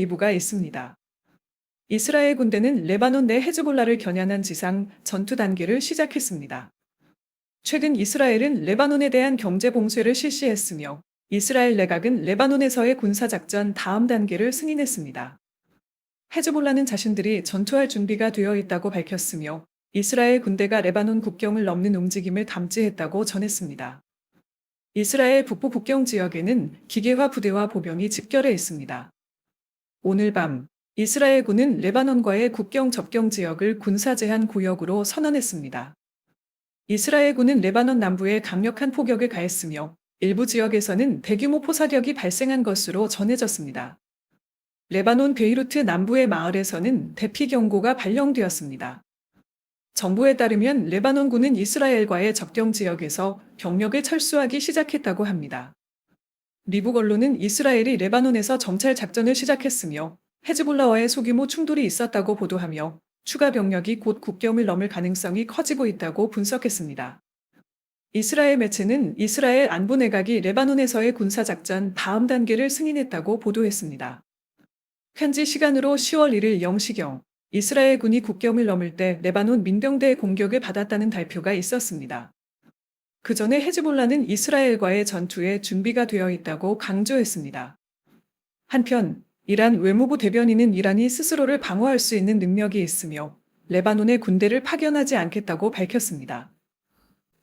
이부가 있습니다. 이스라엘 군대는 레바논 내 헤즈볼라를 겨냥한 지상 전투 단계를 시작했습니다. 최근 이스라엘은 레바논에 대한 경제 봉쇄를 실시했으며 이스라엘 내각은 레바논에서의 군사작전 다음 단계를 승인했습니다. 헤즈볼라는 자신들이 전투할 준비가 되어 있다고 밝혔으며 이스라엘 군대가 레바논 국경을 넘는 움직임을 감지했다고 전했습니다. 이스라엘 북부 국경 지역에는 기계화 부대와 보병이 집결해 있습니다. 오늘 밤 이스라엘 군은 레바논과의 국경 접경 지역을 군사 제한 구역으로 선언했습니다. 이스라엘 군은 레바논 남부에 강력한 포격을 가했으며 일부 지역에서는 대규모 포사력이 발생한 것으로 전해졌습니다. 레바논 베이루트 남부의 마을에서는 대피 경고가 발령되었습니다. 정부에 따르면 레바논군은 이스라엘과의 접경 지역에서 병력을 철수하기 시작했다고 합니다. 미국 언론은 이스라엘이 레바논에서 정찰 작전을 시작했으며 헤즈볼라와의 소규모 충돌이 있었다고 보도하며 추가 병력이 곧 국경을 넘을 가능성이 커지고 있다고 분석했습니다. 이스라엘 매체는 이스라엘 안보 내각이 레바논에서의 군사작전 다음 단계를 승인했다고 보도했습니다. 현지 시간으로 10월 1일 0시경 이스라엘 군이 국경을 넘을 때 레바논 민병대의 공격을 받았다는 발표가 있었습니다. 그 전에 헤즈볼라는 이스라엘과의 전투에 준비가 되어 있다고 강조했습니다. 한편 이란 외무부 대변인은 이란이 스스로를 방어할 수 있는 능력이 있으며 레바논에 군대를 파견하지 않겠다고 밝혔습니다.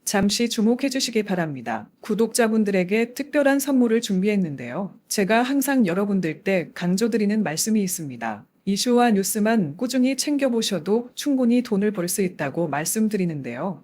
잠시 주목해 주시기 바랍니다. 구독자분들에게 특별한 선물을 준비했는데요. 제가 항상 여러분들 때 강조드리는 말씀이 있습니다. 이슈와 뉴스만 꾸준히 챙겨보셔도 충분히 돈을 벌 수 있다고 말씀드리는데요.